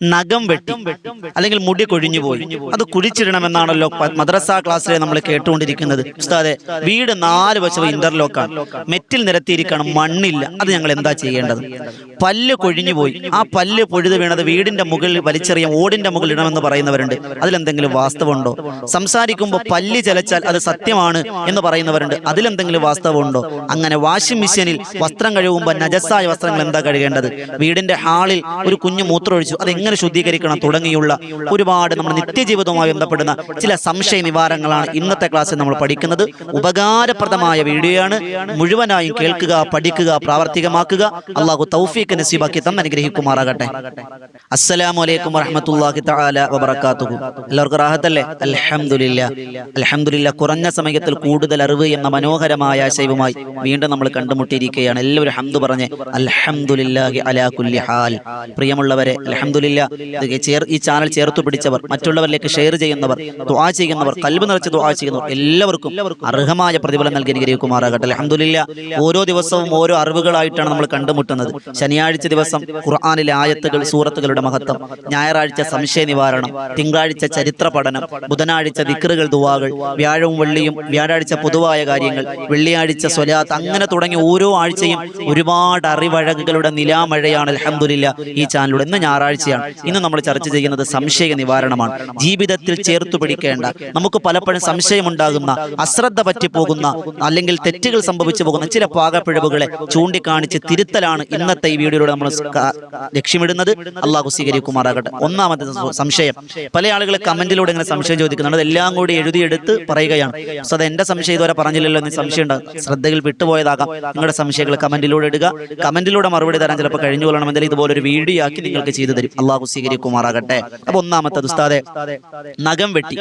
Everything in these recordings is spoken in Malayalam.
നഖം വെട്ടി. അല്ലെങ്കിൽ മുടി കൊഴിഞ്ഞു പോയി അത് കുഴിച്ചിടണമെന്നാണല്ലോ മദ്രസ ക്ലാസ്സിലെ നമ്മൾ കേട്ടുകൊണ്ടിരിക്കുന്നത്. ഉസ്താദെ വീട് നാല് വശവും ഇന്റർലോക്കാണ് മെറ്റിൽ നിരത്തിയിരിക്കണം മണ്ണില്ല. അത് ഞങ്ങൾ എന്താ ചെയ്യേണ്ടത്? പല്ല് കൊഴിഞ്ഞുപോയി ആ പല്ല് പൊഴുത് വീണത് വീടിന്റെ മുകളിൽ വലിച്ചെറിയാം ഓടിന്റെ മുകളിൽ ഇടണമെന്ന് പറയുന്നവരുണ്ട്. അതിലെന്തെങ്കിലും വാസ്തവമുണ്ടോ സംസാരിക്കുമ്പോൾ പല്ല് ചലച്ചാൽ അത് സത്യമാണ് എന്ന് പറയുന്നവരുണ്ട്. അതിലെന്തെങ്കിലും വാസ്തവമുണ്ടോ അങ്ങനെ വാഷിംഗ് മെഷീനിൽ വസ്ത്രം കഴുകുമ്പോൾ നജസ്സായ വസ്ത്രങ്ങൾ എന്താ കഴുകേണ്ടത്? വീടിന്റെ ഹാളിൽ ഒരു കുഞ്ഞു മൂത്രമൊഴിച്ചു. അത് എങ്ങനെ ശുദ്ധീകരിക്കണം? തുടങ്ങിയുള്ള ഒരുപാട് നമ്മുടെ നിത്യജീവിതവുമായി ബന്ധപ്പെടുന്ന ചില സംശയ നിവാരങ്ങളാണ് ഇന്നത്തെ ക്ലാസ്സിൽ നമ്മൾ പഠിക്കുന്നത്. ഉപകാരപ്രദമായ വീഡിയോയാണ്. മുഴുവനായും കേൾക്കുക പഠിക്കുക പ്രാവർത്തികമാക്കുക. അള്ളാഹു തൗഫീഖ് നസീബാക്കി തന്നെ അനുഗ്രഹിക്കുമാറാകട്ടെ. അസ്സലാമു അലൈക്കും വറഹ്മത്തുള്ളാഹി തആല വബറകാതുഹു. എല്ലാവർക്കും റാഹത്തല്ലേ? അൽഹംദുലില്ലാ. അൽഹംദുലില്ലാ കുറഞ്ഞ സമയത്തിൽ കൂടുതൽ അറിവ് എന്ന മനോഹരമായ ആശയവുമായി വീണ്ടും നമ്മൾ കണ്ടുമുട്ടിയിരിക്കുകയാണ്. എല്ലാവരും ഹംദ് പറഞ്ഞ് അൽഹംദുലില്ലാഹി അലാ കുല്ലി ഹാൽ. പ്രിയമുള്ളവരെ അൽഹംദുലില്ലാ ഈ ചാനൽ ചേർത്ത് പിടിച്ചവർ മറ്റുള്ളവരിലേക്ക് ഷെയർ ചെയ്യുന്നവർ ദുആ ചെയ്യുന്നവർ കൽബ് നിറച്ച് ദുആ ചെയ്യുന്നവർ എല്ലാവർക്കും അർഹമായ പ്രതിഫലം നൽകി അനുഗ്രഹിക്കുമാറാകട്ടെ. അൽഹംദുലില്ല ഓരോ ദിവസവും ഓരോ അറിവുകളായിട്ടാണ് നമ്മൾ കണ്ടുമുട്ടുന്നത്. ശനിയാഴ്ച ദിവസം ഖുർആാനിലെ ആയത്തുകൾ സൂറത്തുകളുടെ മഹത്വം ഞായറാഴ്ച സംശയ നിവാരണം തിങ്കളാഴ്ച ചരിത്ര പഠനം ബുധനാഴ്ച ദിക്റുകൾ ദുവാകൾ വ്യാഴവും വെള്ളിയും വ്യാഴാഴ്ച പൊതുവായ കാര്യങ്ങൾ വെള്ളിയാഴ്ച സ്വലാത്ത് അങ്ങനെ തുടങ്ങി ഓരോ ആഴ്ചയും ഒരുപാട് അറിവഴകുകളുടെ നിലാമഴയാണ് അൽഹംദുലില്ലാ ഈ ചാനലിലൂടെ. ഇന്ന് ഞായറാഴ്ചയാണ്. ഇന്ന് നമ്മൾ ചർച്ച ചെയ്യുന്നത് സംശയ നിവാരണമാണ് ജീവിതത്തിൽ ചേർത്തു പിടിക്കേണ്ട നമുക്ക് പലപ്പോഴും സംശയമുണ്ടാകുന്ന അശ്രദ്ധ പറ്റിപ്പോകുന്ന അല്ലെങ്കിൽ തെറ്റുകൾ സംഭവിച്ചു പോകുന്ന ചില പാകപ്പിഴവുകളെ ചൂണ്ടിക്കാണിച്ച് തിരുത്തലാണ് ഇന്നത്തെ ഈ വീഡിയോയിലൂടെ നമ്മൾ ലക്ഷ്യമിടുന്നത് അള്ളാഹു സ്വീകരിക്കുമാറാകട്ടെ. ഒന്നാമത്തെ സംശയം. പല ആളുകൾ കമന്റിലൂടെ ഇങ്ങനെ സംശയം ചോദിക്കുന്നുണ്ട്. എല്ലാം കൂടി എഴുതിയെടുത്ത് പറയുകയാണ്. സോ അത് എന്റെ സംശയം ഇതുവരെ പറഞ്ഞില്ലല്ലോ എന്ന് സംശയം ഉണ്ടാകും ശ്രദ്ധയിൽ വിട്ടുപോയതാകാം. നിങ്ങളുടെ സംശയങ്ങൾ കമന്റിലൂടെ ഇടുക. കമന്റിലൂടെ മറുപടി തരാൻ ചിലപ്പോൾ കഴിഞ്ഞു കൊള്ളണമെങ്കിൽ എന്തെങ്കിലും ഇതുപോലെ ഒരു വീഡിയോ ആക്കി നിങ്ങൾക്ക് ചെയ്തു തരും. അള്ളാഹു സ്വീകരിക്കുമാറാകട്ടെ. അപ്പൊ ഒന്നാമത്തെ ഉസ്താദെ നഖം വെട്ടി.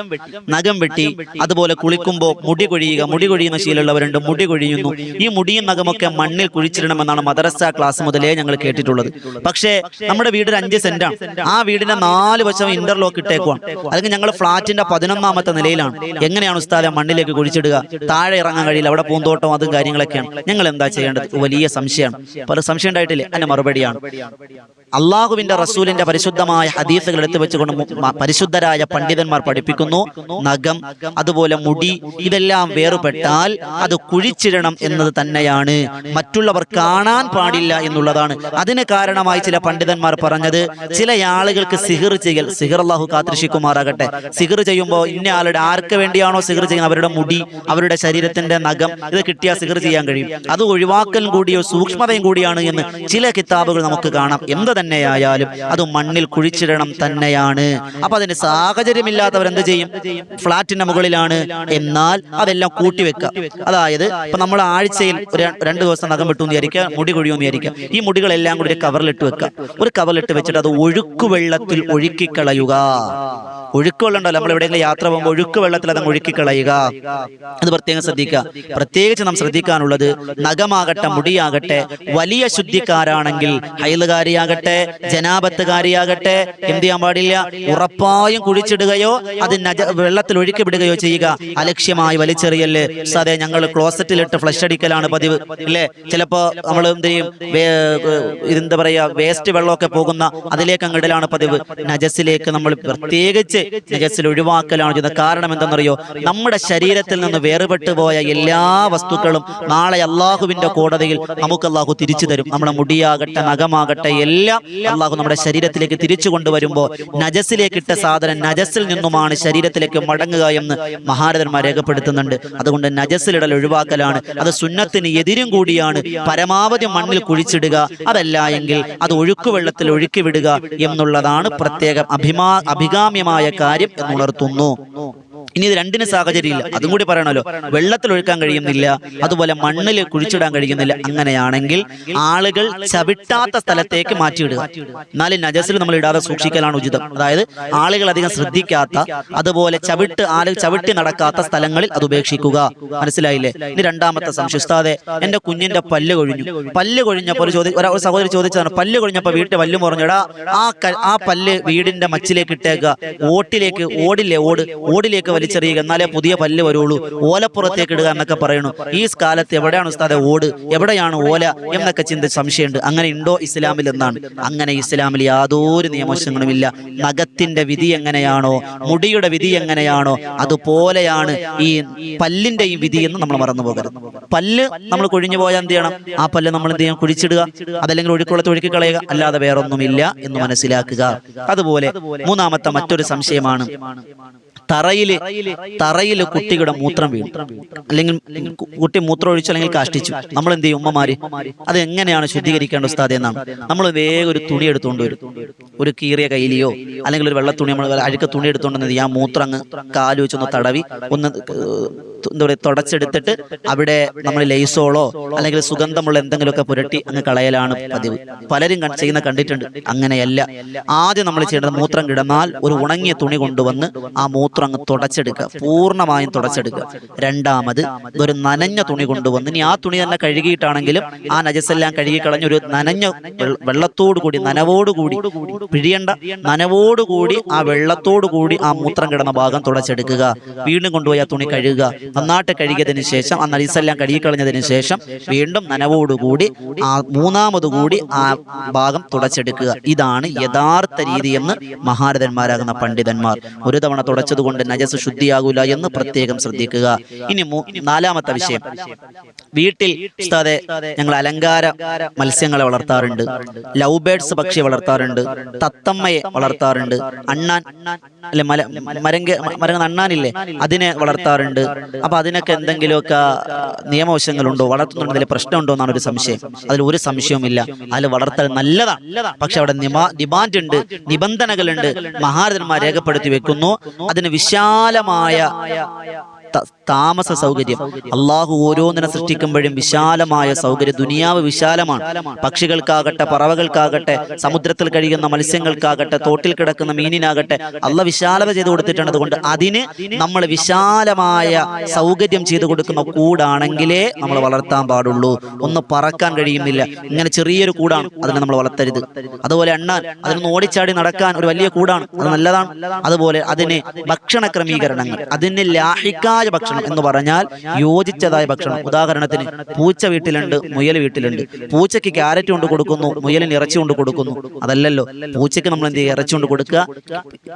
നഖം വെട്ടി. അതുപോലെ കുളിക്കുമ്പോൾ മുടി കൊഴിയുക. മുടി കൊഴിയുന്ന ശീലമുള്ളവരുണ്ട്. മുടി കൊഴിയുന്നു. ഈ മുടിയും നഖമൊക്കെ മണ്ണിൽ കുഴിച്ചിടണമെന്നാണ് മദ്രസ ക്ലാസ് മുതലേ ഞങ്ങൾ കേട്ടിട്ടുള്ളത്. പക്ഷേ നമ്മുടെ വീട് ഒരു അഞ്ച് സെന്റാണ് ആ വീടിന്റെ നാല് വശം ഇന്റർലോക്ക് ഇട്ടേക്കുവാണ് അല്ലെങ്കിൽ ഞങ്ങൾ ഫ്ളാറ്റിന്റെ പതിനൊന്നാമത്തെ നിലയിലാണ്. എങ്ങനെയാണ് ഉസ്താദെ മണ്ണിലേക്ക് കുഴിച്ചിടുക? താഴെ ഇറങ്ങാൻ കഴിയില്ല. അവിടെ പൂന്തോട്ടം അതും കാര്യങ്ങളൊക്കെയാണ്. ഞങ്ങൾ എന്താ ചെയ്യേണ്ടത്? വലിയ സംശയമാണ്. പല സംശയം ഉണ്ടായിട്ടില്ലേ. അതിന്റെ മറുപടിയാണ്. അള്ളാഹുവിന്റെ റസൂലിന്റെ പരിശുദ്ധമായ ഹദീസുകൾ എടുത്തു വെച്ചുകൊണ്ട് പരിശുദ്ധരായ പണ്ഡിതന്മാർ പഠിപ്പിക്കുന്നു. നഖം അതുപോലെ മുടി ഇതെല്ലാം വേറുപെട്ടാൽ അത് കുഴിച്ചിടണം എന്നത് തന്നെയാണ്. മറ്റുള്ളവർ കാണാൻ പാടില്ല എന്നുള്ളതാണ് അതിന് കാരണമായി ചില പണ്ഡിതന്മാർ പറഞ്ഞത് ചില ആളുകൾക്ക് സിഹിർ ചെയ്യൽ സിഹിർ അള്ളാഹു കാത്തിരിശിക്കുമാറാകട്ടെ സിഹിർ ചെയ്യുമ്പോൾ ഇന്ന ആളുടെ ആർക്ക് വേണ്ടിയാണോ സിഹിർ ചെയ്യുന്നത്? അവരുടെ മുടി അവരുടെ ശരീരത്തിന്റെ നഖം ഇത് കിട്ടിയാൽ സിഹിർ ചെയ്യാൻ കഴിയും. അത് ഒഴിവാക്കലും കൂടിയോ സൂക്ഷ്മതയും കൂടിയാണ് എന്ന് ചില കിതാബുകൾ നമുക്ക് കാണാം. എന്ത് തന്നെയായാലും അത് മണ്ണിൽ കുഴിച്ചിടണം തന്നെയാണ്. അപ്പൊ അതിന് സാഹചര്യമില്ലാത്തവർ എന്ത് ചെയ്യും? ഫ്ളാറ്റിന്റെ മുകളിലാണ്. എന്നാൽ അതെല്ലാം കൂട്ടിവെക്കുക അതായത് ഇപ്പൊ നമ്മൾ ആഴ്ചയിൽ രണ്ട് ദിവസം നഖം വെട്ടു വിചാരിക്കുക മുടി കൊഴിയുമെന്ന് വിചാരിക്കുക. ഈ മുടികളെല്ലാം കൂടി ഒരു കവറിലിട്ട് വെക്കുക ഒരു കവറിലിട്ട് വെച്ചിട്ട് അത് ഒഴുക്ക് വെള്ളത്തിൽ ഒഴുക്കിക്കളയുക. ഒഴുക്ക് വെള്ളം ഉണ്ടല്ലോ. നമ്മൾ എവിടെയെങ്കിലും യാത്ര പോകുമ്പോൾ ഒഴുക്ക് വെള്ളത്തിൽ അത് ഒഴുക്കി കളയുക അത് പ്രത്യേകം ശ്രദ്ധിക്കുക. പ്രത്യേകിച്ച് നാം ശ്രദ്ധിക്കാനുള്ളത് നഖമാകട്ടെ മുടിയാകട്ടെ വലിയ ശുദ്ധിക്കാരാണെങ്കിൽ ഹൈലുകാരിയാകട്ടെ ജനാപത്തുകാരിയാകട്ടെ എന്ത് ചെയ്യാൻ പാടില്ല? ഉറപ്പായും കുഴിച്ചിടുകയോ അത് നജ വെള്ളത്തിൽ ഒഴുക്കി വിടുകയോ ചെയ്യുക. അലക്ഷ്യമായി വലിച്ചെറിയൽ. അതെ ഞങ്ങൾ ക്ലോസറ്റിലിട്ട് ഫ്ലഷ് അടിക്കലാണ് പതിവ്. അല്ലേ ചിലപ്പോ നമ്മൾ എന്ത് ചെയ്യും? വേ- പറയുക പറയാ വേസ്റ്റ് വെള്ളമൊക്കെ പോകുന്ന അതിലേക്ക് അങ്ങിടലാണ് പതിവ്. നജസിലേക്ക് നമ്മൾ പ്രത്യേകിച്ച് നജസിൽ ഒഴിവാക്കലാണ് ചെയ്യുന്നത് കാരണം എന്തെന്നറിയോ? നമ്മുടെ ശരീരത്തിൽ നിന്ന് വേറുപെട്ടു പോയ എല്ലാ വസ്തുക്കളും നാളെ അള്ളാഹുവിന്റെ കോടതിയിൽ നമുക്ക് അള്ളാഹു തിരിച്ചു തരും. നമ്മുടെ മുടിയാകട്ടെ നഖമാകട്ടെ എല്ലാം അള്ളാഹു നമ്മുടെ ശരീരത്തിലേക്ക് തിരിച്ചു കൊണ്ടുവരുമ്പോൾ നജസിലേക്ക് ഇട്ട സാധനം നജസിൽ നിന്നുമാണ് ശരീരത്തിലേക്ക് മടങ്ങുക എന്ന് മഹാരഥന്മാർ രേഖപ്പെടുത്തുന്നുണ്ട്. അതുകൊണ്ട് നജസിലിടൽ ഒഴിവാക്കലാണ്. അത് സുന്നത്തിന് എതിരും കൂടിയാണ്. പരമാവധി മണ്ണിൽ കുഴിച്ചിടുക അതല്ല എങ്കിൽ അത് ഒഴുക്ക് വെള്ളത്തിൽ ഒഴുക്കി വിടുക എന്നുള്ളതാണ് പ്രത്യേകം അഭിമാ അഭികാമ്യമായ കാര്യം എന്നുണർത്തുന്നു. ഇനി ഇത് രണ്ടിന് സാഹചര്യമില്ല. അതും കൂടി പറയണല്ലോ വെള്ളത്തിൽ ഒഴുക്കാൻ കഴിയുന്നില്ല. അതുപോലെ മണ്ണിൽ കുഴിച്ചിടാൻ കഴിയുന്നില്ല. അങ്ങനെയാണെങ്കിൽ ആളുകൾ ചവിട്ടാത്ത സ്ഥലത്തേക്ക് മാറ്റിയിടുക. എന്നാലും നജസിൽ നമ്മൾ ഇടാതെ സൂക്ഷിക്കലാണ് ഉചിതം. അതായത് ആളുകൾ അധികം ശ്രദ്ധിക്കാത്ത അതുപോലെ ചവിട്ട് ആളുകൾ ചവിട്ടി നടക്കാത്ത സ്ഥലങ്ങളിൽ അത് ഉപേക്ഷിക്കുക. മനസ്സിലായില്ലേ? ഇനി രണ്ടാമത്തെ സംശിസ്താതെ എന്റെ കുഞ്ഞിന്റെ പല്ല് കൊഴിഞ്ഞു. പല്ല് കൊഴിഞ്ഞപ്പോൾ ഒരു ചോദി ഒരു സഹോദരി ചോദിച്ചതാണ് പല്ല് കൊഴിഞ്ഞപ്പോൾ വീട്ടിൽ വല്ലും മുറഞ്ഞടാ ആ ആ പല്ല് വീടിന്റെ മച്ചിലേക്ക് ഇട്ടേക്കുക ഓട്ടിലേക്ക് ഓടില്ലേ? ഓട്. ഓടിലേക്ക് വലിച്ചെറിയുക. എന്നാലേ പുതിയ പല്ല് വരുള്ളൂ. ഓലപ്പുറത്തേക്ക് ഇടുക എന്നൊക്കെ പറയുന്നു. ഈ കാലത്ത് എവിടെയാണ് ഉസ്താദെ ഓട്? എവിടെയാണ് ഓല എന്നൊക്കെ ചിന്ത സംശയമുണ്ട്. അങ്ങനെ ഉണ്ടോ ഇസ്ലാമിൽ എന്നാണ്? അങ്ങനെ ഇസ്ലാമിൽ യാതൊരു നിയമവശങ്ങളുമില്ല. നഖത്തിന്റെ വിധി എങ്ങനെയാണോ? മുടിയുടെ വിധി എങ്ങനെയാണോ? അതുപോലെയാണ് ഈ പല്ലിന്റെയും വിധി എന്ന് നമ്മൾ മറന്നു പോകരുത്. പല്ല് നമ്മൾ കൊഴിഞ്ഞു പോയാൽ എന്ത് ചെയ്യണം? ആ പല്ല് നമ്മൾ എന്ത് ചെയ്യണം? കുഴിച്ചിടുക. അതല്ലെങ്കിൽ ഒഴുക്കുള്ള ഒഴുക്കി കളയുക. അല്ലാതെ വേറൊന്നുമില്ല എന്ന് മനസ്സിലാക്കുക. അതുപോലെ മൂന്നാമത്തെ മറ്റൊരു സംശയമാണ്. തറയിൽ തറയിൽ കുട്ടിയുടെ മൂത്രം വീണു. അല്ലെങ്കിൽ കുട്ടി മൂത്രം ഒഴിച്ചു അല്ലെങ്കിൽ കാഷ്ടിച്ചു. നമ്മൾ എന്ത് ചെയ്യും? ഉമ്മമാര് അത് എങ്ങനെയാണ് ശുദ്ധീകരിക്കേണ്ട ഉസ്താദ് എന്നാണ്. നമ്മൾ വേഗം ഒരു തുണി എടുത്തുകൊണ്ട് വരും. ഒരു കീറിയ കയ്യിലെയോ അല്ലെങ്കിൽ ഒരു വെള്ള തുണി നമ്മൾ അഴുക്ക തുണി എടുത്തുകൊണ്ട് ആ മൂത്രം അങ്ങ് കാലു വെച്ചൊന്ന് തടവി ഒന്ന് എന്താ പറയുക തുടച്ചെടുത്തിട്ട് അവിടെ നമ്മൾ ലൈസോളോ അല്ലെങ്കിൽ സുഗന്ധമുള്ള എന്തെങ്കിലുമൊക്കെ പുരട്ടി അങ്ങ് കളയലാണ് പതിവ്. പലരും ചെയ്യുന്ന കണ്ടിട്ടുണ്ട്. അങ്ങനെയല്ല. ആദ്യം നമ്മൾ ചെയ്യേണ്ടത് മൂത്രം കിടന്നാൽ ഒരു ഉണങ്ങിയ തുണി കൊണ്ടുവന്ന് ആ മൂത്രം അങ്ങ് തുടച്ചെടുക്കുക. പൂർണമായും തുടച്ചെടുക്കുക. രണ്ടാമത് ഒരു നനഞ്ഞ തുണി കൊണ്ടുവന്ന് ഇനി ആ തുണി തന്നെ കഴുകിയിട്ടാണെങ്കിലും ആ നജസെല്ലാം കഴുകി കളഞ്ഞ് ഒരു നനഞ്ഞ വെള്ളത്തോടുകൂടി വെള്ളത്തോടു കൂടി നനവോട് കൂടി പിഴിയണ്ട നനവോട് കൂടി ആ വെള്ളത്തോടു കൂടി ആ മൂത്രം കിടന്ന ഭാഗം തുടച്ചെടുക്കുക. വീണ്ടും കൊണ്ടുപോയി ആ തുണി കഴുകുക. നന്നായിട്ട് കഴുകിയതിനു ശേഷം ആ നജസെല്ലാം കഴുകി കളഞ്ഞതിന് ശേഷം വീണ്ടും നനവോടുകൂടി ആ മൂന്നാമത് കൂടി ആ ഭാഗം തുടച്ചെടുക്കുക. ഇതാണ് യഥാർത്ഥ രീതി എന്ന് മഹാരഥന്മാരാകുന്ന പണ്ഡിതന്മാർ ഒരു തവണ തുടച്ചതുകൊണ്ട് നജസ് ശുദ്ധിയാകൂല എന്ന് പ്രത്യേകം ശ്രദ്ധിക്കുക. ഇനി നാലാമത്തെ വിഷയം. വീട്ടിൽ ഞങ്ങൾ അലങ്കാര മത്സ്യങ്ങളെ വളർത്താറുണ്ട്. ലവ് ബേഡ്സ് പക്ഷിയെ വളർത്താറുണ്ട്. തത്തമ്മയെ വളർത്താറുണ്ട്. അണ്ണാൻ അല്ലെ മല മരങ്ക മരങ്ങ അണ്ണാനില്ലേ? അതിനെ വളർത്താറുണ്ട്. അപ്പൊ അതിനൊക്കെ എന്തെങ്കിലുമൊക്കെ നിയമവശങ്ങളുണ്ടോ? വളർത്തുന്നുണ്ടോ പ്രശ്നമുണ്ടോ എന്നാണ് ഒരു സംശയം. അതിൽ ഒരു സംശയവുമില്ല. അതിൽ വളർത്തൽ നല്ലതാണ്. പക്ഷെ അവിടെ ഡിമാൻഡ് ഉണ്ട് നിബന്ധനകളുണ്ട്. മഹാരഥന്മാർ രേഖപ്പെടുത്തി വെക്കുന്നു. അതിന് വിശാലമായ താമസ സൗകര്യം. അള്ളാഹു ഓരോന്നിനെ സൃഷ്ടിക്കുമ്പോഴും വിശാലമായ സൗകര്യം. ദുനിയാവ് വിശാലമാണ്. പക്ഷികൾക്കാകട്ടെ പറവകൾക്കാകട്ടെ സമുദ്രത്തിൽ കഴിയുന്ന മത്സ്യങ്ങൾക്കാകട്ടെ തോട്ടിൽ കിടക്കുന്ന മീനിനാകട്ടെ അല്ല വിശാലത ചെയ്തു കൊടുത്തിട്ടുണ്ട്. അതുകൊണ്ട് അതിന് നമ്മൾ വിശാലമായ സൗകര്യം ചെയ്തു കൊടുക്കുന്ന കൂടാണെങ്കിലേ നമ്മൾ വളർത്താൻ പാടുള്ളൂ. ഒന്ന് പറക്കാൻ കഴിയുന്നില്ല. ഇങ്ങനെ ചെറിയൊരു കൂടാണ് അതിനെ നമ്മൾ വളർത്തരുത്. അതുപോലെ എണ്ണാൻ അതിനൊന്ന് ഓടിച്ചാടി നടക്കാൻ ഒരു വലിയ കൂടാണ്. അത് നല്ലതാണ്. അതുപോലെ അതിന് ഭക്ഷണ ക്രമീകരണങ്ങൾ അതിന് ലാഹിക്കായ ഭക്ഷണം എന്ന് പറഞ്ഞാൽ യോജിച്ചതായ ഭക്ഷണം. ഉദാഹരണത്തിന് പൂച്ച വീട്ടിലുണ്ട് മുയൽ വീട്ടിലുണ്ട്. പൂച്ചയ്ക്ക് ക്യാരറ്റ് കൊണ്ട് കൊടുക്കുന്നു മുയലിന് ഇറച്ചി കൊണ്ട് കൊടുക്കുന്നു. അതല്ലല്ലോ. പൂച്ചയ്ക്ക് നമ്മൾ എന്ത് ചെയ്യുക? ഇറച്ചി കൊണ്ട് കൊടുക്കുക.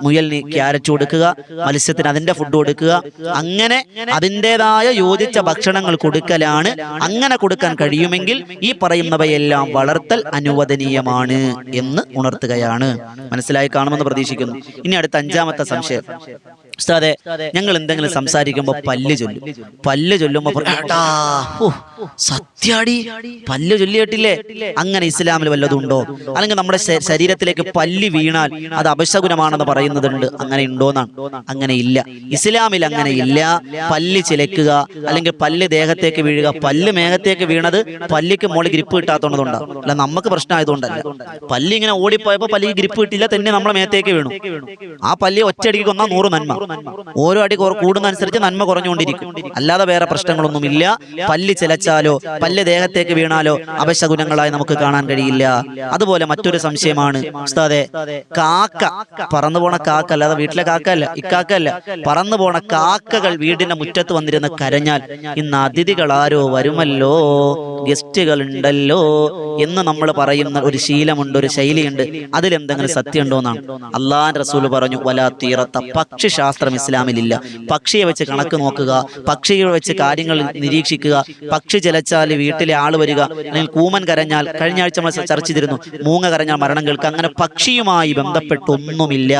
മുയലിന് ക്യാരറ്റ് കൊടുക്കുക. മത്സ്യത്തിന് അതിന്റെ ഫുഡ് കൊടുക്കുക. അങ്ങനെ അതിന്റെതായ യോജിച്ച ഭക്ഷണങ്ങൾ കൊടുക്കലാണ്. അങ്ങനെ കൊടുക്കാൻ കഴിയുമെങ്കിൽ ഈ പറയുന്നവയെല്ലാം വളർത്തൽ അനുവദനീയമാണ് എന്ന് ഉണർത്തുകയാണ്. മനസ്സിലായി കാണുമെന്ന് പ്രതീക്ഷിക്കുന്നു. ഇനി അടുത്ത അഞ്ചാമത്തെ സംശയം. ഉസ്താദെ ഞങ്ങൾ എന്തെങ്കിലും സംസാരിക്കുമ്പോൾ പല്ല് ചൊല്ലും. പല്ല് ചൊല്ലുമ്പോൾ സത്യാടി പല്ല് ചൊല്ലിയിട്ടില്ലേ? അങ്ങനെ ഇസ്ലാമിൽ വല്ലതുണ്ടോ അല്ലെങ്കിൽ നമ്മുടെ ശരീരത്തിലേക്ക് പല്ല് വീണാൽ അത് അപശകുനമാണെന്ന് പറയുന്നതുണ്ട്. അങ്ങനെ ഉണ്ടോന്നാണ്. അങ്ങനെ ഇല്ല. ഇസ്ലാമിൽ അങ്ങനെ ഇല്ല. പല്ല് ചിലക്കുക അല്ലെങ്കിൽ പല്ല് ദേഹത്തേക്ക് വീഴുക പല്ല് മേഘത്തേക്ക് വീണത് പല്ലിക്ക് മുകളിൽ ഗ്രിപ്പ് കിട്ടാത്തതുകൊണ്ടാണ്. അല്ല നമുക്ക് പ്രശ്നമായതുകൊണ്ടല്ല. പല്ല് ഇങ്ങനെ ഓടിപ്പോയപ്പോ പല്ലിക്ക് ഗ്രിപ്പ് കിട്ടില്ല തന്നെ നമ്മളെ മേത്തേക്ക് വീണു. ആ പല്ലി ഒറ്റയടിക്ക് കൊന്നാൽ നൂറ് നന്മ. ഓരോ അടി കൂടുന്നതനുസരിച്ച് നന്മ കുറഞ്ഞുകൊണ്ടിരിക്കും. അല്ലാതെ വേറെ പ്രശ്നങ്ങളൊന്നുമില്ല. പല്ല് ചിലച്ചാലോ പല്ല് ദേഹത്തേക്ക് വീണാലോ അപശകുനങ്ങളായി നമുക്ക് കാണാൻ കഴിയില്ല. അതുപോലെ മറ്റൊരു സംശയമാണ്. ഉസ്താദെ കാക്ക. പറന്നു പോണ കാക്ക അല്ലാതെ വീട്ടിലെ കാക്ക അല്ല. ഇക്കാക്ക അല്ല. പറന്നു പോണ കാക്കകൾ വീടിന്റെ മുറ്റത്ത് വന്നിരുന്ന് കരഞ്ഞാൽ ഇന്ന് അതിഥികൾ ആരോ വരുമല്ലോ. ഗസ്റ്റുകൾ ഉണ്ടല്ലോ എന്ന് നമ്മൾ പറയുന്ന ഒരു ശീലമുണ്ട് ഒരു ശൈലിയുണ്ട്. അതിലെന്തെങ്കിലും സത്യമുണ്ടോ എന്നാണ് അള്ളാൻ റസൂൽ പറഞ്ഞു വലാ തീറത്ത. പക്ഷിശാസ്ത്രം ഇസ്ലാമിലില്ല. പക്ഷിയെ വെച്ച് കണക്ക് നോക്കുക പക്ഷിയെ വെച്ച് കാര്യങ്ങൾ നിരീക്ഷിക്കുക പക്ഷി ചിലച്ചാൽ വീട്ടിലെ ആൾ വരിക അല്ലെങ്കിൽ കൂമൻ കരഞ്ഞാൽ കഴിഞ്ഞ ആഴ്ച നമ്മൾ ചർച്ച ചെയ്തിരുന്നു മൂങ്ങ കരഞ്ഞാൽ മരണം കേൾക്കുക അങ്ങനെ പക്ഷിയുമായി ബന്ധപ്പെട്ടൊന്നുമില്ല.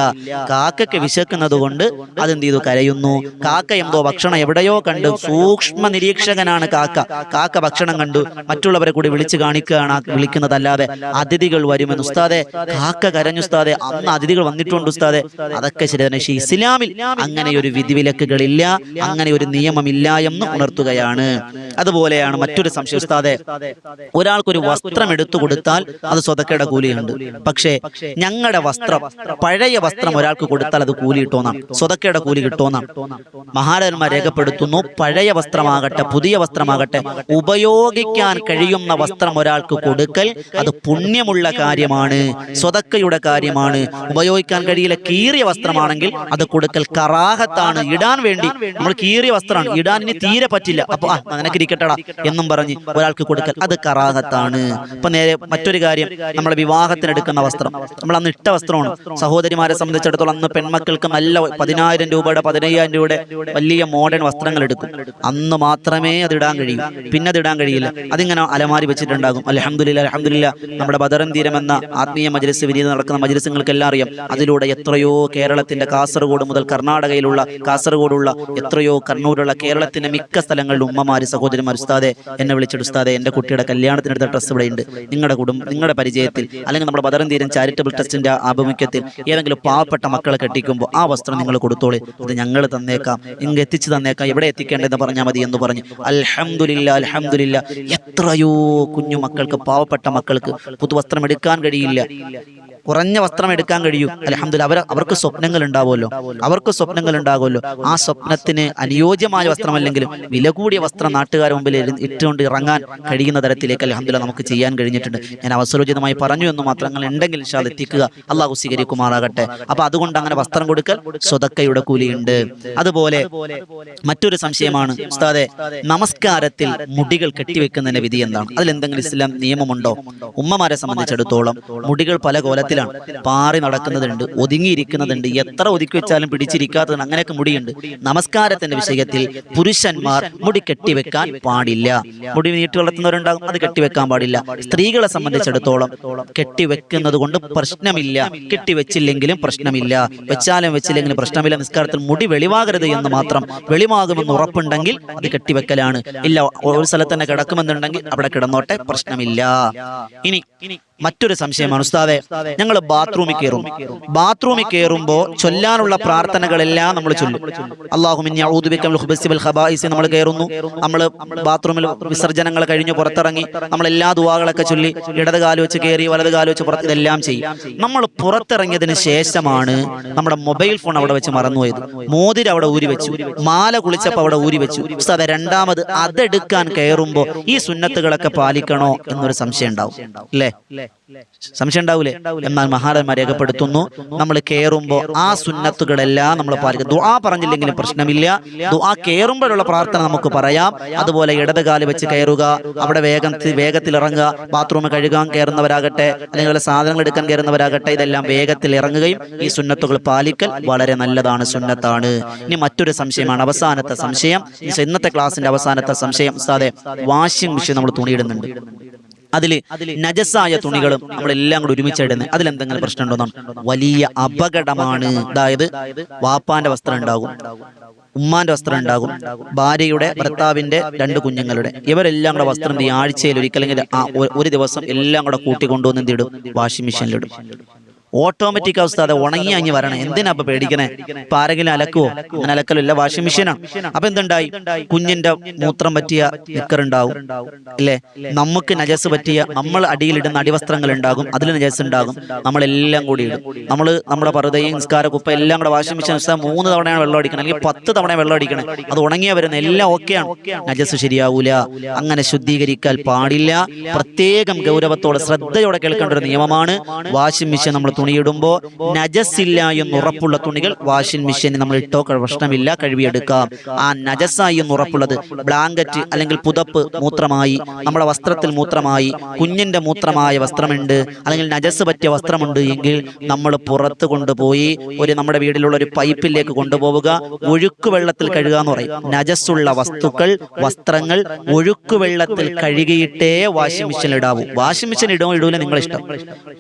കാക്കയ്ക്ക് വിശക്കുന്നത് കൊണ്ട് അതെന്ത് ചെയ്തു? കരയുന്നു. കാക്ക എന്തോ ഭക്ഷണം എവിടെയോ കണ്ടു. സൂക്ഷ്മ നിരീക്ഷകനാണ് കാക്ക. കാക്ക ഭക്ഷണം കണ്ടു. മറ്റുള്ളവരെ കൂടി വിളിച്ചു കാണിക്കുകയാണ് വിളിക്കുന്നതല്ലാതെ അതിഥികൾ വരുമെന്ന് ഉസ്താദെ കാക്ക കരഞ്ഞു ഉസ്താദെ അന്ന് അതിഥികൾ വന്നിട്ടുണ്ട് ഉസ്താദെ. അതൊക്കെ ശരി തന്നെ പക്ഷേ ഇസ്ലാമിൽ അങ്ങനെ ഒരു വിധിവിലക്കുകളില്ല അങ്ങനെ ഒരു നിയമമില്ല എന്ന് ഉണർത്തുകയാണ്. അതുപോലെയാണ് മറ്റൊരു സംശയം ഉസ്താദെ. ഒരാൾക്കൊരു വസ്ത്രം എടുത്തു കൊടുത്താൽ അത് സ്വതക്കയുടെ കൂലിയുണ്ട്. പക്ഷേ ഞങ്ങളുടെ വസ്ത്രം പഴയ വസ്ത്രം ഒരാൾക്ക് കൊടുത്താൽ അത് കൂലി കിട്ടുമെന്നാണ് സ്വതക്കയുടെ കൂലി കിട്ടുമെന്നാണ് മഹാരന്മാർ രേഖപ്പെടുത്തുന്നു പഴയ വസ്ത്രമാകട്ടെ പുതിയ വസ്ത്രമാകട്ടെ ഉപയോഗിക്കാൻ കഴിയുന്ന വസ്ത്രം ഒരാൾക്ക് കൊടുക്കൽ അത് പുണ്യമുള്ള കാര്യമാണ് സ്വതക്കയുടെ കാര്യമാണ്. ഉപയോഗിക്കാൻ കഴിയില്ല കീറിയ വസ്ത്രമാണെങ്കിൽ അത് കൊടുക്കൽ കറാഹത്താണ്. ഇടാൻ വേണ്ടി നമ്മൾ കീറിയ വസ്ത്രമാണ്. ഇടാൻ ഇനി തീരെ പറ്റില്ല. അപ്പൊ ആ നിനക്ക് ഇരിക്കട്ടടാ എന്നും പറഞ്ഞ് ഒരാൾക്ക് കൊടുക്കൽ അത് കറാഹത്താണ്. ഇപ്പൊ നേരെ മറ്റൊരു കാര്യം നമ്മളെ വിവാഹത്തിനെടുക്കുന്ന വസ്ത്രം. നമ്മൾ അന്ന് ഇട്ട വസ്ത്രമാണ്. സഹോദരിമാരെ സംബന്ധിച്ചിടത്തോളം അന്ന് പെൺമക്കൾക്ക് നല്ല പതിനായിരം രൂപയുടെ പതിനയ്യായിരം രൂപയുടെ വലിയ മോഡേൺ വസ്ത്രങ്ങൾ എടുക്കും. അന്ന് മാത്രമേ അത് ഇടാൻ കഴിയൂ. പിന്നെ അത് ഇടാൻ കഴിയില്ല. അതിങ്ങനെ അലമാരി വെച്ചിട്ടുണ്ടാകും. അലഹമുല്ല അലഹമുല്ല നമ്മുടെ ബദറൻ എന്ന ആത്മീയ മജ്ലിസ് വിനീത നടക്കുന്ന എല്ലാം അറിയാം അതിലൂടെ എത്രയോ കേരളത്തിന്റെ കാസർഗോഡ് മുതൽ കർണാടകയിലുള്ള കാസർഗോഡുള്ള എത്രയോ കണ്ണൂരുള്ള കേരളത്തിന്റെ മിക്ക സ്ഥലങ്ങളിലും ഉമ്മമാര് സഹോദരിമാർ ഉസ്താദെ എന്നെ വിളിച്ചിട്ട് ഉസ്താദെ എന്റെ കുട്ടിയുടെ കല്യാണത്തിനെടുത്ത ഡ്രസ്സ് ഇവിടെ ഉണ്ട്. നിങ്ങളുടെ കുടുംബം നിങ്ങളുടെ പരിചയത്തിൽ അല്ലെങ്കിൽ നമ്മുടെ ബദറൻ തീരം ചാരിറ്റബിൾ ട്രസ്റ്റിന്റെ ആഭിമുഖ്യത്തിൽ ഏതെങ്കിലും പാവപ്പെട്ട മക്കളെ കെട്ടിക്കുമ്പോൾ ആ വസ്ത്രം നിങ്ങൾ കൊടുത്തോളി. അത് ഞങ്ങൾ തന്നേക്കാം. ഇങ്ങ് എത്തിച്ചു തന്നേക്കാം. എവിടെ എത്തിക്കേണ്ടതെന്ന് പറഞ്ഞാൽ മതി എന്ന് പറഞ്ഞു. അൽഹംദുലില്ല അൽഹംദുലില്ല എത്രയോ കുഞ്ഞു മക്കൾക്ക് പാവപ്പെട്ട മക്കൾക്ക് പുതുവസ്ത്രം എടുക്കാൻ കഴിയില്ല. കുറഞ്ഞ വസ്ത്രം എടുക്കാൻ കഴിയും. അലഹമ്മദില്ല അവർ അവർക്ക് സ്വപ്നങ്ങൾ ഉണ്ടാവുമല്ലോ അവർക്ക് സ്വപ്നങ്ങൾ ഉണ്ടാകുമല്ലോ ആ സ്വപ്നത്തിന് അനുയോജ്യമായ വസ്ത്രമല്ലെങ്കിലും വില കൂടിയ വസ്ത്രം നാട്ടുകാർ മുമ്പിൽ ഇട്ടുകൊണ്ട് ഇറങ്ങാൻ കഴിയുന്ന തരത്തിലേക്ക് അലഹമ്മദില്ല നമുക്ക് ചെയ്യാൻ കഴിഞ്ഞിട്ടുണ്ട്. ഞാൻ അവസരോചിതമായി പറഞ്ഞു എന്ന് മാത്രങ്ങൾ ഉണ്ടെങ്കിൽ അല്ലാ എത്തിക്കുക. അള്ളാഹു സ്വീകരിക്കുമാറാകട്ടെ. അപ്പൊ അതുകൊണ്ട് അങ്ങനെ വസ്ത്രം കൊടുക്കൽ സ്വതക്കയുടെ കൂലിയുണ്ട്. അതുപോലെ മറ്റൊരു സംശയമാണ്. ഉസ്താദെ നമസ്കാരത്തിൽ മുടികൾ കെട്ടിവെക്കുന്നതിന്റെ വിധി എന്താണ്? അതിൽ എന്തെങ്കിലും ഇസ്ലാം നിയമമുണ്ടോ? ഉമ്മമാരെ സംബന്ധിച്ചിടത്തോളം മുടികൾ പല കോലത്തിലാണ് പാറി നടക്കുന്നതുണ്ട് ഒതുങ്ങിയിരിക്കുന്നതുണ്ട് എത്ര ഒതുക്കി വെച്ചാലും പിടിച്ചിരിക്കാത്തതുണ്ട് അങ്ങനെയൊക്കെ മുടിയുണ്ട്. നമസ്കാരത്തിന്റെ വിഷയത്തിൽ പുരുഷന്മാർ മുടി കെട്ടിവെക്കാൻ പാടില്ല. മുടി നീട്ടി വളർത്തുന്നവരുണ്ടാകും അത് കെട്ടിവെക്കാൻ പാടില്ല. സ്ത്രീകളെ സംബന്ധിച്ചിടത്തോളം കെട്ടിവെക്കുന്നത് കൊണ്ട് പ്രശ്നമില്ല. കെട്ടിവെച്ചില്ലെങ്കിലും പ്രശ്നമില്ല. വെച്ചാലും വെച്ചില്ലെങ്കിലും പ്രശ്നമില്ല. നിസ്കാരത്തിൽ മുടി വെളിവാകരുത് എന്ന് മാത്രം വെളിവാകുമെന്ന് ഉറപ്പുണ്ടെങ്കിൽ അത് കെട്ടിവെക്കലാണ്. ഇല്ല ഒരു സ്ഥലത്ത് തന്നെ കിടക്കുമെന്നുണ്ടെങ്കിൽ അവിടെ കിടന്നോട്ടെ പ്രശ്നമില്ല. ഇനി മറ്റൊരു സംശയമാണ്. ഉസ്താദെ ഞങ്ങൾ ബാത്റൂമിൽ കയറും. ബാത്റൂമിൽ കയറുമ്പോൾ ചൊല്ലാനുള്ള പ്രാർത്ഥനകളെല്ലാം നമ്മൾ ചൊല്ലും. അള്ളാഹുമിൻ നമ്മൾ കയറുന്നു. നമ്മൾ ബാത്റൂമിൽ വിസർജനങ്ങൾ കഴിഞ്ഞ് പുറത്തിറങ്ങി നമ്മൾ എല്ലാ ദുവാകളൊക്കെ ചൊല്ലി ഇടത് കാൽ വെച്ച് കയറി വലത് കാൽ വെച്ച് പുറത്ത് ഇതെല്ലാം ചെയ്യും. നമ്മൾ പുറത്തിറങ്ങിയതിന് ശേഷമാണ് നമ്മുടെ മൊബൈൽ ഫോൺ അവിടെ വെച്ച് മറന്നുപോയത്. മോതിരം അവിടെ ഊരി വെച്ചു. മാല കുളിച്ചപ്പോൾ അവിടെ ഊരി വെച്ചു. ഉസ്താദെ രണ്ടാമത് അതെടുക്കാൻ കയറുമ്പോൾ ഈ സുന്നത്തുകളൊക്കെ പാലിക്കണോ എന്നൊരു സംശയം ഉണ്ടാവും. അല്ലേ? സംശയം ഉണ്ടാവൂലേ എന്നാൽ മഹാരന്മാർ രേഖപ്പെടുത്തുന്നു. നമ്മൾ കയറുമ്പോൾ ആ സുന്നത്തുകളെല്ലാം നമ്മൾ പാലിക്കുക ദുആ പറഞ്ഞില്ലെങ്കിലും പ്രശ്നമില്ല. ദുആ കയറുമ്പോഴുള്ള പ്രാർത്ഥന നമുക്ക് പറയാം. അതുപോലെ ഇടത് കാൽ വെച്ച് കയറുക അവിടെ വേഗം വേഗത്തിൽ ഇറങ്ങുക ബാത്റൂം കഴുകാൻ കയറുന്നവരാകട്ടെ അല്ലെങ്കിൽ സാധനങ്ങൾ എടുക്കാൻ കയറുന്നവരാകട്ടെ ഇതെല്ലാം വേഗത്തിൽ ഇറങ്ങുകയും ഈ സുന്നത്തുകൾ പാലിക്കൽ വളരെ നല്ലതാണ് സുന്നത്താണ്. ഇനി മറ്റൊരു സംശയമാണ് അവസാനത്തെ സംശയം. ഇന്നത്തെ ക്ലാസിന്റെ അവസാനത്തെ സംശയം സാധേ വാഷിംഗ് മെഷീൻ നമ്മൾ തുണിയിടുന്നുണ്ട്. അതിൽ നജസായ തുണികളും നമ്മളെല്ലാം കൂടി ഒരുമിച്ചിടുന്നത് അതിലെന്തെങ്കിലും പ്രശ്നം ഉണ്ടോ വലിയ അപകടമാണ്. അതായത് വാപ്പാന്റെ വസ്ത്രം ഉണ്ടാകും. ഉമ്മാന്റെ വസ്ത്രം ഉണ്ടാകും. ഭാര്യയുടെ ഭർത്താവിന്റെ രണ്ട് കുഞ്ഞുങ്ങളുടെ ഇവരെല്ലാം കൂടെ വസ്ത്രം ഈ ആഴ്ചയിൽ ഒരിക്കലെങ്കിൽ ആ ഒരു ദിവസം എല്ലാം കൂടെ കൂട്ടിക്കൊണ്ടുവന്ന് എന്ത് ഇടും? വാഷിംഗ് മെഷീനിലിടും ഓട്ടോമാറ്റിക് അവസ്ഥ അത് ഉണങ്ങി അങ്ങ് വരണം. എന്തിനാ അപ്പൊ പേടിക്കണേ? ഇപ്പൊ ആരെങ്കിലും അലക്കുവോ? അങ്ങനെ അലക്കലില്ല വാഷിംഗ് മെഷീനാണ് അപ്പൊ എന്തുണ്ടായി? കുഞ്ഞിന്റെ മൂത്രം പറ്റിയ നിക്കർ ഉണ്ടാവും. അല്ലേ? നമുക്ക് നജസ് പറ്റിയ നമ്മൾ അടിയിലിടുന്ന അടിവസ്ത്രങ്ങൾ ഉണ്ടാകും. അതിൽ നജസ് ഉണ്ടാകും. നമ്മളെല്ലാം കൂടി ഇടും. നമ്മൾ നമ്മുടെ പറുതയും നിസ്കാര കുപ്പ എല്ലാം കൂടെ വാഷിംഗ് മെഷീൻ വെച്ചാൽ മൂന്ന് തവണയാണ് വെള്ളം അടിക്കണം. അല്ലെങ്കിൽ പത്ത് തവണ വെള്ളം അടിക്കണം. അത് ഉണങ്ങിയ വരുന്ന എല്ലാം ഓക്കെയാണ്. നജസ് ശരിയാവൂല. അങ്ങനെ ശുദ്ധീകരിക്കാൻ പാടില്ല. പ്രത്യേകം ഗൗരവത്തോടെ ശ്രദ്ധയോടെ കേൾക്കേണ്ട ഒരു നിയമമാണ് വാഷിംഗ് മെഷീൻ നമ്മൾ തുണിയിടുമ്പോൾ ഇല്ല എന്ന് ഉറപ്പുള്ള തുണികൾ വാഷിംഗ് മെഷീനിൽ നമ്മൾ ഇട്ടോ പ്രശ്നമില്ല കഴുകിയെടുക്കാം. ആ നജസായി എന്ന് ഉറപ്പുള്ളത് ബ്ലാങ്കറ്റ് അല്ലെങ്കിൽ പുതപ്പ് മൂത്രമായി നമ്മുടെ വസ്ത്രത്തിൽ മൂത്രമായി കുഞ്ഞിന്റെ മൂത്രമായ വസ്ത്രമുണ്ട് അല്ലെങ്കിൽ നജസ് പറ്റിയ വസ്ത്രമുണ്ട് എങ്കിൽ നമ്മൾ പുറത്ത് കൊണ്ടുപോയി ഒരു നമ്മുടെ വീട്ടിലുള്ള ഒരു പൈപ്പിലേക്ക് കൊണ്ടുപോവുക. ഒഴുക്ക് വെള്ളത്തിൽ കഴുകുക എന്ന് പറയും. നജസ്സുള്ള വസ്തുക്കൾ വസ്ത്രങ്ങൾ ഒഴുക്ക് വെള്ളത്തിൽ കഴുകിയിട്ടേ വാഷിംഗ് മെഷീനിൽ ഇടാവൂ. വാഷിംഗ് മെഷീൻ ഇടുമോ ഇടൂല നിങ്ങളിഷ്ടം.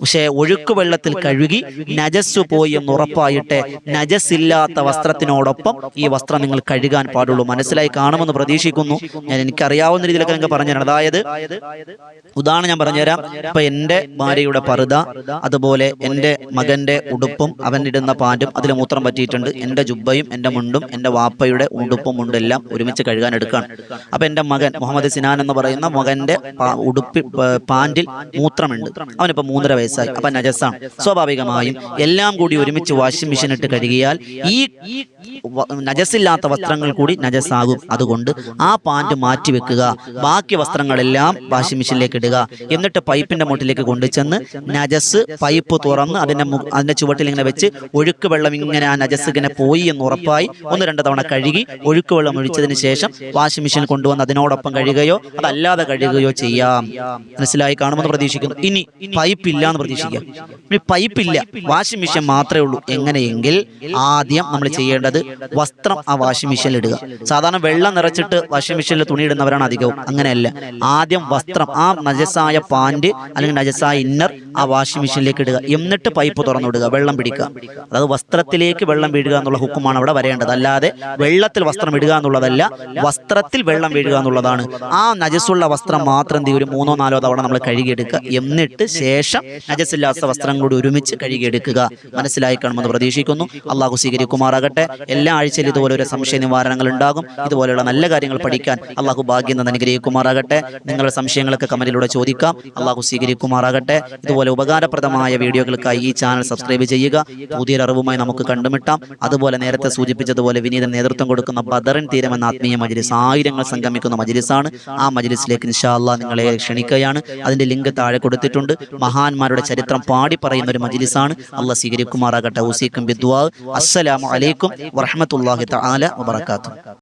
പക്ഷേ ഒഴുക്ക് വെള്ളത്തിൽ കഴുകി നജസ് പോയി എന്ന് ഉറപ്പായിട്ട് നജസ് ഇല്ലാത്ത വസ്ത്രത്തിനോടൊപ്പം ഈ വസ്ത്രം നിങ്ങൾ കഴുകാൻ പാടുള്ളൂ. മനസ്സിലായി കാണുമെന്ന് പ്രതീക്ഷിക്കുന്നു. ഞാൻ എനിക്കറിയാവുന്ന രീതിയിലൊക്കെ നിങ്ങൾക്ക് പറഞ്ഞുതരാം. അതായത് ഉദാഹരണം ഞാൻ പറഞ്ഞുതരാം. ഇപ്പൊ എന്റെ ഭാര്യയുടെ പറുത അതുപോലെ എന്റെ മകന്റെ ഉടുപ്പും അവൻ ഇടുന്ന പാന്റും അതിൽ മൂത്രം പറ്റിയിട്ടുണ്ട്. എന്റെ ജുബയും എന്റെ മുണ്ടും എന്റെ വാപ്പയുടെ ഉടുപ്പും മുണ്ടെല്ലാം ഒരുമിച്ച് കഴുകാൻ എടുക്കാൻ അപ്പൊ എന്റെ മകൻ മുഹമ്മദ് സിനാൻ എന്ന് പറയുന്ന മകന്റെ ഉടുപ്പി പ- പാന്റിൽ മൂത്രമുണ്ട്. അവനിപ്പോ മൂന്നര വയസ്സായി. അപ്പൊ നജസാണ് സ്വാഭാവികമായും എല്ലാം കൂടി ഒരുമിച്ച് വാഷിംഗ് മെഷീൻ ഇട്ട് കഴുകിയാൽ ഈ നജസ്സില്ലാത്ത വസ്ത്രങ്ങൾ കൂടി നജസാകും അതുകൊണ്ട് ആ പാന്റ് മാറ്റി വെക്കുക. ബാക്കി വസ്ത്രങ്ങളെല്ലാം വാഷിംഗ് മെഷീനിലേക്ക് ഇടുക. എന്നിട്ട് പൈപ്പിന്റെ മുട്ടിലേക്ക് കൊണ്ടുചെന്ന് നജസ് പൈപ്പ് തുറന്ന് അതിന്റെ അതിന്റെ ചുവട്ടിൽ ഇങ്ങനെ വെച്ച് ഒഴുക്ക് വെള്ളം ഇങ്ങനെ ആ നജസ് ഇങ്ങനെ പോയി എന്ന് ഉറപ്പായി ഒന്ന് രണ്ട് തവണ കഴുകി ഒഴുക്ക് വെള്ളം ഒഴിച്ചതിന് ശേഷം വാഷിംഗ് മെഷീൻ കൊണ്ടുവന്ന് അതിനോടൊപ്പം കഴുകുകയോ അതല്ലാതെ കഴുകുകയോ ചെയ്യാം. മനസ്സിലായി കാണുമെന്ന് പ്രതീക്ഷിക്കുന്നു. ഇനി പൈപ്പ് ഇല്ല എന്ന് പ്രതീക്ഷിക്കാം. ഇനി പൈപ്പ് ഇല്ല വാഷിംഗ് മെഷീൻ മാത്രമേ ഉള്ളൂ. എങ്ങനെയെങ്കിൽ ആദ്യം നമ്മൾ ചെയ്യേണ്ടത് വസ്ത്രം ആ വാഷിംഗ് മെഷീനിൽ ഇടുക. സാധാരണ വെള്ളം നിറച്ചിട്ട് വാഷിംഗ് മെഷീനിൽ തുണി ഇടുന്നവരാണ് അധികവും. അങ്ങനെയല്ല. ആദ്യം വസ്ത്രം ആ നജസായ പാന്റ് അല്ലെങ്കിൽ നജസായ ഇന്നർ ആ വാഷിംഗ് മെഷീനിലേക്ക് ഇടുക. എന്നിട്ട് പൈപ്പ് തുറന്നിടുക. വെള്ളം പിടിക്കുക. അതായത് വസ്ത്രത്തിലേക്ക് വെള്ളം വീഴുക എന്നുള്ള ഹുക്കുമാണ് അവിടെ വരേണ്ടത്. അല്ലാതെ വെള്ളത്തിൽ വസ്ത്രം ഇടുക എന്നുള്ളതല്ല വസ്ത്രത്തിൽ വെള്ളം വീഴുക എന്നുള്ളതാണ്. ആ നജസുള്ള വസ്ത്രം മാത്രം എന്ത് ഒരു മൂന്നോ നാലോ തവണ നമ്മൾ കഴുകിയെടുക്കുക. എന്നിട്ട് ശേഷം നജസില്ലാത്ത വസ്ത്രം കൂടി ഒരുമിച്ച് കഴുകിയെടുക്കുക. മനസ്സിലായി കാണുമെന്ന് പ്രതീക്ഷിക്കുന്നു. അള്ളാഹു സ്വീകരിക്കുമാറാകട്ടെ. എല്ലാ ആഴ്ചയിലും ഇതുപോലെ ഒരു സംശയ നിവാരണങ്ങൾ ഉണ്ടാകും ഇതുപോലെയുള്ള നല്ല കാര്യങ്ങൾ പഠിക്കാൻ അള്ളാഹു ഭാഗ്യം നിന്ന് അനുഗ്രഹിക്കുമാറാകട്ടെ. നിങ്ങളുടെ സംശയങ്ങളൊക്കെ കമന്റിലൂടെ ചോദിക്കാം. അള്ളാഹു സ്വീകരിക്കുമാറാകട്ടെ. ഇതുപോലെ ഉപകാരപ്രദമായ വീഡിയോകൾക്കായി ഈ ചാനൽ സബ്സ്ക്രൈബ് ചെയ്യുക. പുതിയൊരറിവുമായി നമുക്ക് കണ്ടുമുട്ടാം. അതുപോലെ നേരത്തെ സൂചിപ്പിച്ചതുപോലെ വിനീത നേതൃത്വം കൊടുക്കുന്ന ബദറിൻ തീരം എന്ന ആത്മീയ മജ്ലിസ് ആയിരങ്ങൾ സംഗമിക്കുന്ന മജ്ലിസാണ്. ആ മജ്ലിസിലേക്ക് അള്ളാഹ് നിങ്ങളെ ക്ഷണിക്കുകയാണ്. അതിന്റെ ലിങ്ക് താഴെ കൊടുത്തിട്ടുണ്ട്. മഹാന്മാരുടെ ചരിത്രം പാടി പറയുന്ന ഒരു മജ്ലിസാണ്. അള്ളാഹ് സ്വീകരിക്കുമാറാകട്ടെ. ഊസിക്കും ബിദ്വാ അസ്സലാമു അലൈക്കും വറഹ്മത്തുള്ളാഹി തആല വബറകാതുഹു.